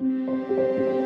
Thank you.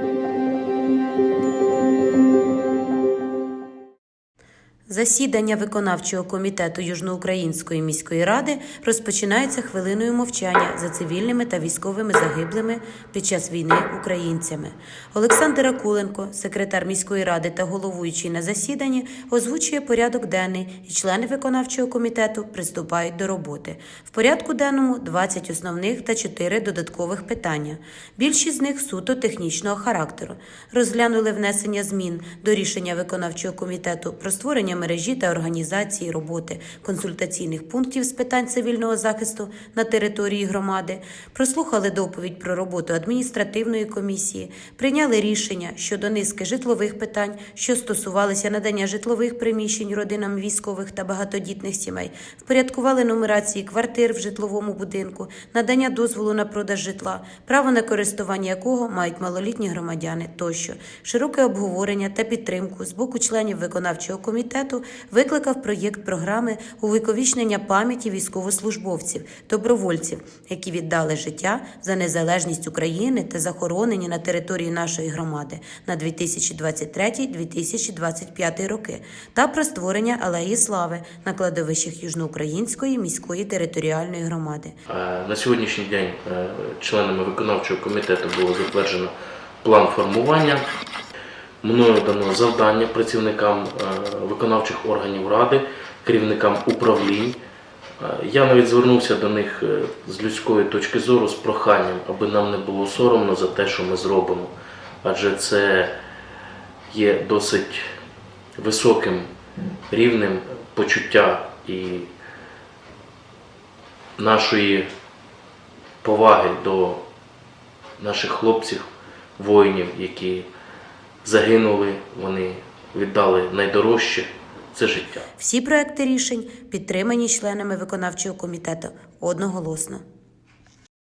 Засідання виконавчого комітету Южноукраїнської міської ради розпочинається хвилиною мовчання за цивільними та військовими загиблими під час війни українцями. Олександр Акуленко, секретар міської ради та головуючий на засіданні, озвучує порядок денний, і члени виконавчого комітету приступають до роботи. В порядку денному 20 основних та 4 додаткових питання. Більшість з них суто технічного характеру. Розглянули внесення змін до рішення виконавчого комітету про створення мережі та організації роботи консультаційних пунктів з питань цивільного захисту на території громади, прослухали доповідь про роботу адміністративної комісії, прийняли рішення щодо низки житлових питань, що стосувалися надання житлових приміщень родинам військових та багатодітних сімей, впорядкували нумерації квартир в житловому будинку, надання дозволу на продаж житла, право на користування якого мають малолітні громадяни тощо. Широке обговорення та підтримку з боку членів виконавчого комітету викликав проєкт програми увіковічнення пам'яті військовослужбовців, добровольців, які віддали життя за незалежність України та захоронені на території нашої громади на 2023-2025 роки, та про створення алеї слави на кладовищах Южноукраїнської міської територіальної громади. Е, На сьогоднішній день е, членами виконавчого комітету було затверджено план формування. Мною дано завдання працівникам е, виконавчих органів ради, керівникам управлінь. Е, Я навіть звернувся до них е, з людської точки зору з проханням, аби нам не було соромно за те, що ми зробимо. Адже це є досить високим рівнем почуття і нашої поваги до наших хлопців, воїнів, які загинули, вони віддали найдорожче це життя. Всі проекти рішень підтримані членами виконавчого комітету одноголосно.